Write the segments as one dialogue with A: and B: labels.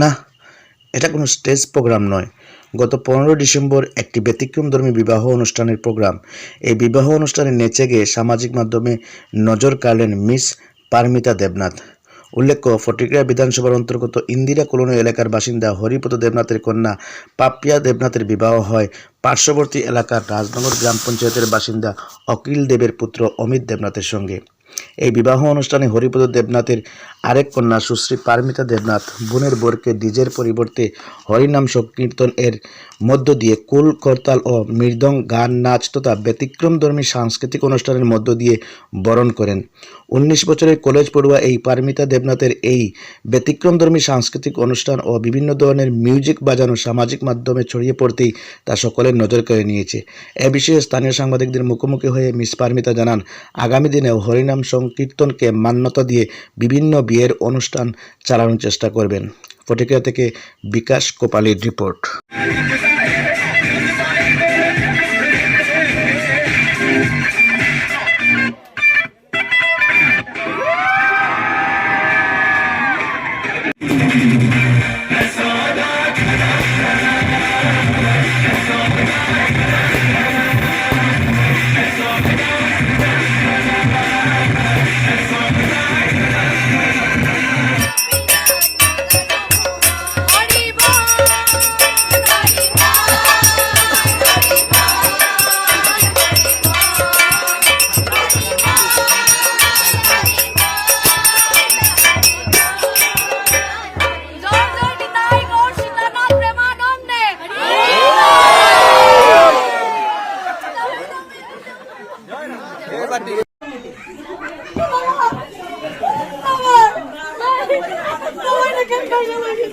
A: না, এটা কোনো স্টেজ প্রোগ্রাম নয়। গত পনেরো ডিসেম্বর একটি ব্যতিক্রমধর্মী বিবাহ অনুষ্ঠানের প্রোগ্রাম। এই বিবাহ অনুষ্ঠানে নেচে গিয়ে সামাজিক মাধ্যমে নজর কাড়লেন মিস পারমিতা দেবনাথ। উল্লেখ্য, ফটিকরা বিধানসভার অন্তর্গত ইন্দিরা কলোনি এলাকার বাসিন্দা হরিপদ দেবনাথের কন্যা পাপিয়া দেবনাথের বিবাহ হয় পার্শ্ববর্তী এলাকার রাজনগর গ্রাম পঞ্চায়েতের বাসিন্দা অকিল দেবের পুত্র অমিত দেবনাথের সঙ্গে। এই বিবাহ অনুষ্ঠানে হরিপদ দেবনাথের আরেক কন্যা সুশ্রী পারমিতা দেবনাথ, বোনের বরকে ডিজের পরিবর্তে হরিনাম সংকীর্তন এর মধ্য দিয়ে কুল, করতাল ও মৃদং গান, নাচ তথা ব্যতিক্রমধর্মী সাংস্কৃতিক অনুষ্ঠানের মধ্য দিয়ে বরণ করেন। উনিশ বছরের কলেজ পড়ুয়া এই পারমিতা দেবনাথের এই ব্যতিক্রমধর্মী সাংস্কৃতিক অনুষ্ঠান ও বিভিন্ন ধরনের মিউজিক বাজানো সামাজিক মাধ্যমে ছড়িয়ে পড়তেই তা সকলের নজর কেড়ে নিয়েছে। এ বিষয়ে স্থানীয় সাংবাদিকদের মুখোমুখি হয়ে মিস পারমিতা জানান, আগামী দিনেও হরিনাম সংকীর্তনকে মান্যতা দিয়ে বিভিন্ন বিয়ের অনুষ্ঠান চালানোর চেষ্টা করবেন। ফটিকা থেকে বিকাশ কোপালির রিপোর্ট।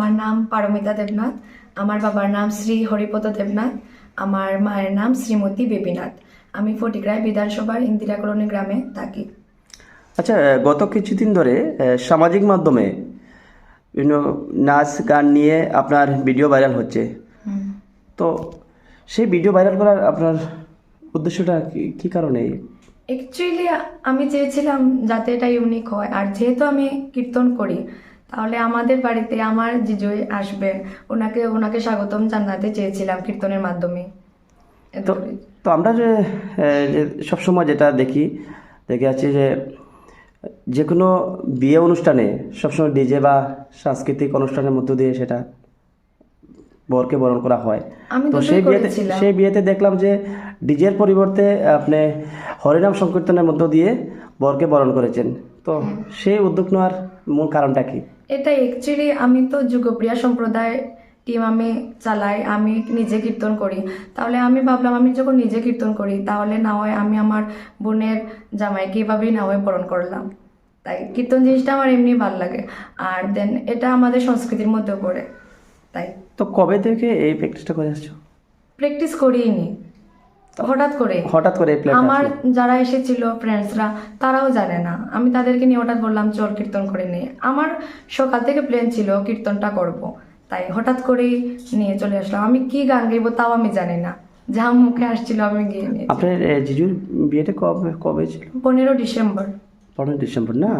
B: আমার নাম পারমিতা দেবনাথ আমার বাবার নাম শ্রী হরিপদ দেবনাথ আমার মায়ের নাম শ্রীমতী বেবিনাথ আমি ফটিকরায় বিধানসভার ইন্দিরা কলোনি গ্রামে থাকি।
C: আচ্ছা গত কিছুদিন ধরে সামাজিক মাধ্যমে বিভিন্ন নাচ গান নিয়ে আপনার ভিডিও ভাইরাল হচ্ছে। তো সেই ভিডিও ভাইরাল করার আপনার উদ্দেশ্যটা কি- কি কারণে?
B: অ্যাকচুয়ালি আমি চেয়েছিলাম যাতে এটা ইউনিক হয় আর যেহেতু আমি কীর্তন করি তাহলে আমাদের বাড়িতে আমার জিজুই আসবেন ওনাকে ওনাকে স্বাগতম জানাতে চেয়েছিলাম কীর্তনের মাধ্যমে।
C: তো তো আমরা যে সবসময় যেটা দেখি দেখে আছি যে যে কোনো বিয়ে অনুষ্ঠানে সবসময় ডিজে বা সাংস্কৃতিক অনুষ্ঠানের মধ্য দিয়ে সেটা বরকে বরণ করা হয়।
B: আমি
C: তো সেই বিয়েতে সেই বিয়েতে দেখলাম যে ডিজের পরিবর্তে আপনি হরিনাম সংকীর্তনের মধ্য দিয়ে বরকে বরণ করেছেন। তো সেই উদ্যোগ নেওয়ার মূল কারণটা কি?
B: এটা অ্যাকচুয়ালি আমি তো যুগপ্রিয়া সম্প্রদায় টিম আমি চালাই আমি নিজে কীর্তন করি। তাহলে আমি ভাবলাম আমি যখন নিজে কীর্তন করি তাহলে না হয় আমি আমার বোনের জামাইকে এভাবেই না হয় বরণ করলাম। তাই কীর্তন জিনিসটা আমার এমনি ভালো লাগে। আর দেন এটা আমাদের সংস্কৃতির মধ্যেও পড়ে। তাই।
C: তো কবে থেকে এই প্র্যাকটিসটা করে আসছো?
B: প্র্যাকটিস করিনি হঠাৎ করে
C: হঠাৎ করে
B: আমার যারা এসেছিল ফ্রেন্ডসরা তারাও জানে না। আমি তাদেরকে নিয়ে হঠাৎ বললাম চল কীর্তন করে নিয়ে আমার সকাল থেকে প্ল্যান ছিল কীর্তনটা করব। তাই হঠাৎ করেই নিয়ে চলে আসলাম। আমি কি গান গাইবো তাও আমি জানি না। যা মুখে আসছিল আমি গিয়ে নিয়ে
C: আপনার জিজুর বিয়েটা কবে কবে ছিল?
B: পনেরো ডিসেম্বর।
C: পনেরো ডিসেম্বর না?